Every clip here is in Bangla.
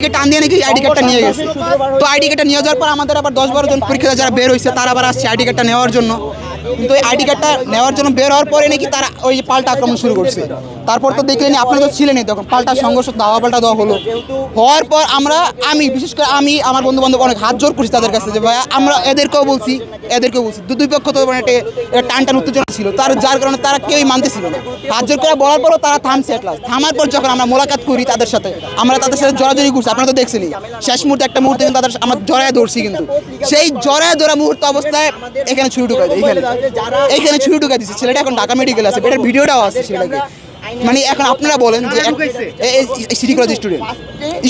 টান দিয়ে নাকি আইডি কার্ডটা নিয়ে গেছে? তো আইডি কার্ডটা নিয়ে যাওয়ার পর আমাদের আবার দশ বারো জন পরীক্ষা যারা বের হয়েছে তারা আবার আসছে আইডি কার্ডটা নেওয়ার জন্য। কিন্তু ওই আইডি কার্ডটা নেওয়ার জন্য বের হওয়ার পরে নাকি তারা ওই পাল্টা আক্রমণ শুরু করছে। তারপর তো দেখলেনি আপনারা তো ছিলেনই তখন পাল্টা সংঘর্ষ দাওয়া পাল্টা দেওয়া হলো। হওয়ার পর আমরা আমি বিশেষ করে আমি আমার বন্ধু বান্ধব অনেক হাত জোর করছি তাদের কাছে যে ভাই আমরা এদেরকেও বলছি এদেরকেও বলছি। দু দুই পক্ষ তো মানে টান টান উত্তেজনা ছিল। তার যার কারণে তারা কেউই মানতেছিল না। হাত জোর করে বলার পরও তারা থামছে last। থামার পর যখন আমরা মোলাকাত করি তাদের সাথে আমরা তাদের সাথে জড়াজড়ি করছি। আপনারা তো দেখছেনই। শেষ মুহূর্তে একটা মুহূর্তে কিন্তু তাদের আমরা জড়ায় ধরছি কিন্তু। সেই জড়ায় ধরা মুহূর্ত অবস্থায় এখানে ছুরি ঢুকাই দেয় এখানে। এখানে ছুরি ঢুকাই দিচ্ছে ছেলেটা এখন ঢাকা মেডিকেল আছে এটার ভিডিওটাও আছে ছেলেটাকে। মানে এখন আপনারা বলেন যে city college student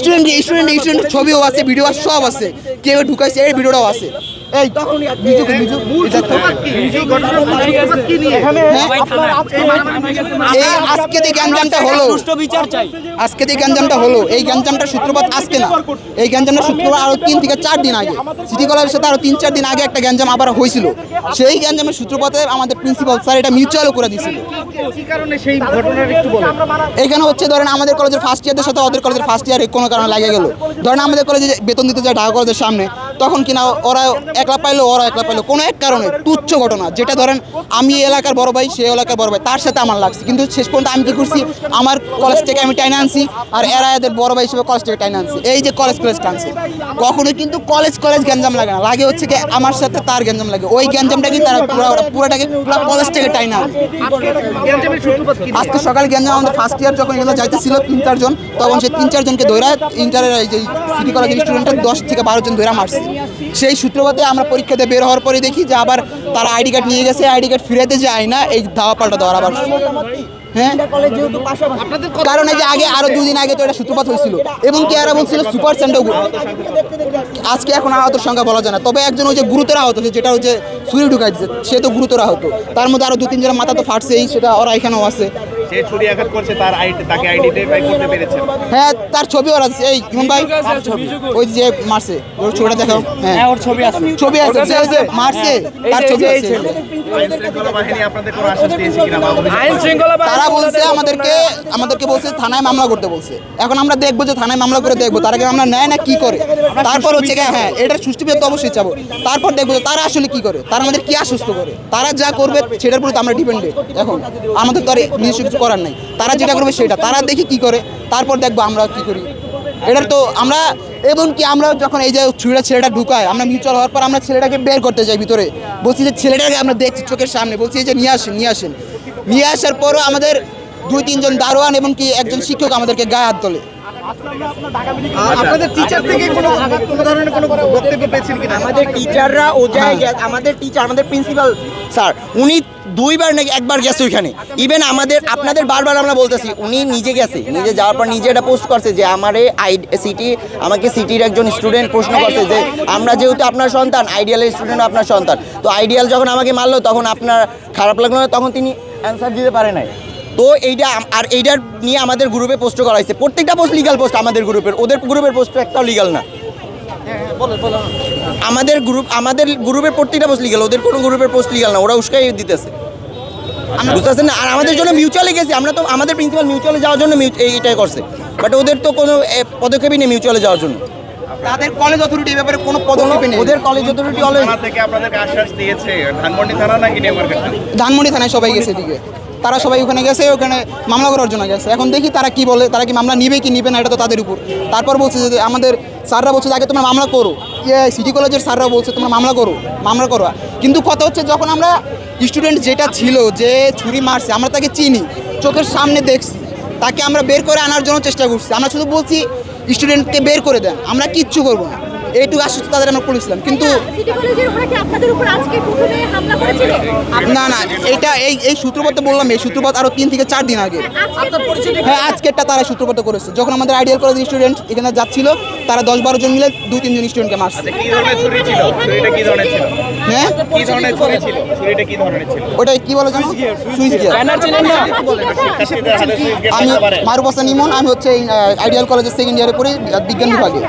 student student student ছবিও আছে ভিডিও আছে সব আছে। কেউ ঢুকাইছে এই ভিডিওটাও আছে। এই বিজু বিজু এটা তো-? এই আজকে যে গ্যাঞ্জামটা হলো বিচার চাই আজকে যে গ্যাঞ্জামটা হলো এই গ্যাঞ্জামটার সূত্রপাত আজকে না। এই গ্যাঞ্জামটার সূত্রপাত আরও তিন থেকে চার দিন আগে। সিটি কলেজের সাথে আরও তিন চার দিন আগে একটা গ্যাঞ্জাম আবার হয়েছিল। সেই গ্যাঞ্জামের সূত্রপাতে আমাদের প্রিন্সিপাল স্যার এটা মিউচুয়ালও করে দিয়েছিল। এখানে হচ্ছে ধরেন আমাদের কলেজের ফার্স্ট ইয়ারদের সাথে ওদের কলেজের ফার্স্ট ইয়ারে কোনো কারণে লাগে গেল। ধরেন আমাদের কলেজে বেতন দিতে যায় ঢাকা কলেজের সামনে তখন কিনা ওরা একলা পাইলো, ওরা একলা পাইলো। কোনো এক কারণে, তুচ্ছ ঘটনা। যেটা ধরেন, আমি এলাকার বড় ভাই, সে এলাকার বড় ভাই, তার সাথে আমার লাগছে। কিন্তু শেষ পর্যন্ত আমি কি করছি, আমার কলেজ থেকে আমি টাইনে আনছি, আর এরা এদের বড় ভাই হিসেবে কলেজ থেকে টাইনে আনছি। এই যে কলেজ কলেজ টানছে। কখনোই কিন্তু কলেজ কলেজ গ্যাঞ্জাম লাগে না। লাগে হচ্ছে কি, আমার সাথে তার গ্যাঞ্জাম লাগে। ওই গ্যাঞ্জামটা কিন্তু তারা পুরো পুরোটাকে পুরো কলেজ থেকে টাইনে কি আজকে সকালে গ্যাঞ্জাম আমাদের ফার্স্ট ইয়ার যখন এগুলো যাইতেছিল তিন চারজন, তখন সেই তিন চারজনকে ধরে ইন্টারের এই যে সিটি কলেজের স্টুডেন্টের দশ থেকে বারো জন ধরে মারছে। সেই সূত্রপাতে আমরা পরীক্ষাতে বের হওয়ার পরে দেখি যে আবার তারা আইডি কার্ড নিয়ে গেছে আইডি কার্ড ফিরাতে যায় না এই ধাওয়া পাল্টা দেওয়ার আবার। হ্যাঁ? কারণ এই যে আগে আরও দুদিন আগে তো এটা সূত্রপাত হয়েছিল। এবং কি এরা বলছিল? সুপার স্যান্ডো আজকে এখন আহতের সংখ্যা বলা যায় না। তবে একজন ওই যে গুরুতর আহত যেটা হচ্ছে ছুরি ঢুকাই দিচ্ছে সে তো গুরুতর আহত। তার মধ্যে আরও দু তিনজনের মাথা তো ফাটছেই সেটা ওরা এখানেও আছে। সে ছুরি আঘাত করছে তার আইডি তাকে আইডেন্টিফাই করতে পেরেছেন হ্যাঁ তার ছবি ওরা আছে এই ইমন ভাই ওই যে মারছে ওর ছবিটা দেখাও। হ্যাঁ। ওর ছবি আছে। ছবি আছে যে যে মারছে তার ছবি আছে। বলছে আমাদেরকে আমাদেরকে বলছে থানায় মামলা করতে বলছে। এখন আমরা দেখব যে থানায় মামলা করে দেখব তার আগে আমরা নেয় না কি করে? তারপর হচ্ছে হ্যাঁ এটার সুষ্ঠু তো অবশ্যই চাবো। তারপর দেখব যে তারা আসলে কি করে? তারা আমাদের কি আশ্বস্ত করে? তারা যা করবে সেটার উপরে তো আমরা ডিপেন্ডেন্ট এখন আমাদের তো আর নিজস্ব কিছু করার নাই। তারা যেটা করবে সেটা। তারা দেখি কি করে তারপর দেখব আমরা কি করি। এটার তো আমরা এবং কি আমরা যখন এই যে ছুরিটা ছেলেটা ঢুকায় আমরা মিউচুয়াল হওয়ার পর আমরা ছেলেটাকে বের করতে যাই ভিতরে। বলছি যে ছেলেটাকে আমরা দেখছি চোখের সামনে। বলছি এই যে নিয়ে আসেন নিয়ে আসেন। নিয়ে আসার পরও আমাদের দুই তিনজন দারোয়ান এবং কি একজন শিক্ষক আমাদেরকে গায়ে হাত তোলে। আপনাদের টিচার থেকে কোনো কোনো ধরনের কোনো বক্তব্য পেয়েছেন কিনা? আমাদের টিচাররা ও আমাদের টিচার আমাদের প্রিন্সিপাল স্যার উনি দুইবার নাকি একবার গেছে ওইখানে। ইভেন আমাদের, আপনাদের বারবার আমরা বলতেছি, উনি নিজে গেছে, নিজে যাওয়ার পর নিজে এটা পোস্ট করছে যে আমার আই সিটি আমাকে সিটির একজন স্টুডেন্ট প্রশ্ন করছে যে আমরা যেহেতু আপনার সন্তান আইডিয়ালের স্টুডেন্ট আপনার সন্তান। তো আইডিয়াল যখন আমাকে মারলো, তখন আপনার খারাপ লাগল না, তখন তিনি অ্যান্সার দিতে পারে নাই। তো এইটা আর এইটার নিয়ে আমাদের গ্রুপে পোস্ট করা হয়েছে। প্রত্যেকটা পোস্ট লিগাল পোস্ট আমাদের গ্রুপের ওদের গ্রুপের পোস্ট একটাও লিগাল না। আমাদের গ্রুপ আমাদের গ্রুপের প্রত্যেকটা পোস্ট লিগাল ওদের কোনো গ্রুপের পোস্ট লিগাল না, ওরা উস্কাই দিতেছে। বুঝতেছেন না? আর আমাদের জন্য মিউচুয়ালে গেছি। আমরা তো আমাদের প্রিন্সিপাল মিউচুয়ালে যাওয়ার জন্য এইটাই করছে। বাট ওদের তো কোনো পদক্ষেপই নেই মিউচুয়ালে যাওয়ার জন্য। তাদের কলেজ অথরিটি ব্যাপারে কোনো পদক্ষেপ নেই। ওদের কলেজ অথরিটি অলওয়েজ থানা থেকে আপনাদেরকে আশ্বাস দিয়েছে। ধানমন্ডি থানা নাকি নিউ ধানমন্ডি থানায় সবাই গেছে এদিকে। তারা সবাই ওখানে গেছে ওখানে মামলা করার জন্য গেছে। এখন দেখি তারা কি বলে তারা কি মামলা নিবে কি নিবে না এটা তো তাদের উপর। তারপর বলছে যে আমাদের স্যাররা বলছে আগে তোমরা মামলা করো। সিটি কলেজের স্যাররা বলছে, তোমরা মামলা করো মামলা করো। কিন্তু কথা হচ্ছে যখন আমরা স্টুডেন্ট যেটা ছিল যে ছুরি মারছে, আমরা তাকে চিনি, চোখের সামনে দেখছি, তাকে আমরা বের করে আনার জন্য চেষ্টা করছি। আমরা শুধু বলছি স্টুডেন্টকে বের করে দেন, আমরা কিচ্ছু করব না। এইটুকু আশ্বস্ত তাদের আমরা করেছিলাম। কিন্তু না না এটা এই এই সূত্রপাত বললাম এই সূত্রপাত আরও তিন থেকে চার দিন আগে। হ্যাঁ আজকেরটা তারা সূত্রপাত করেছে। যখন আমাদের আইডিয়াল কলেজ স্টুডেন্ট এখানে যাচ্ছিল তারা দশ বারো জন মিলে দুই তিনজন স্টুডেন্টকে মারছে। আচ্ছা হ্যাঁ? কি ওটাই কি বলে জানো? সুইচ গিয়ার আমি পারে। হাসান ইমন আমি হচ্ছে আইডিয়াল কলেজের সেকেন্ড ইয়ারে পড়ি বিজ্ঞান বিভাগে।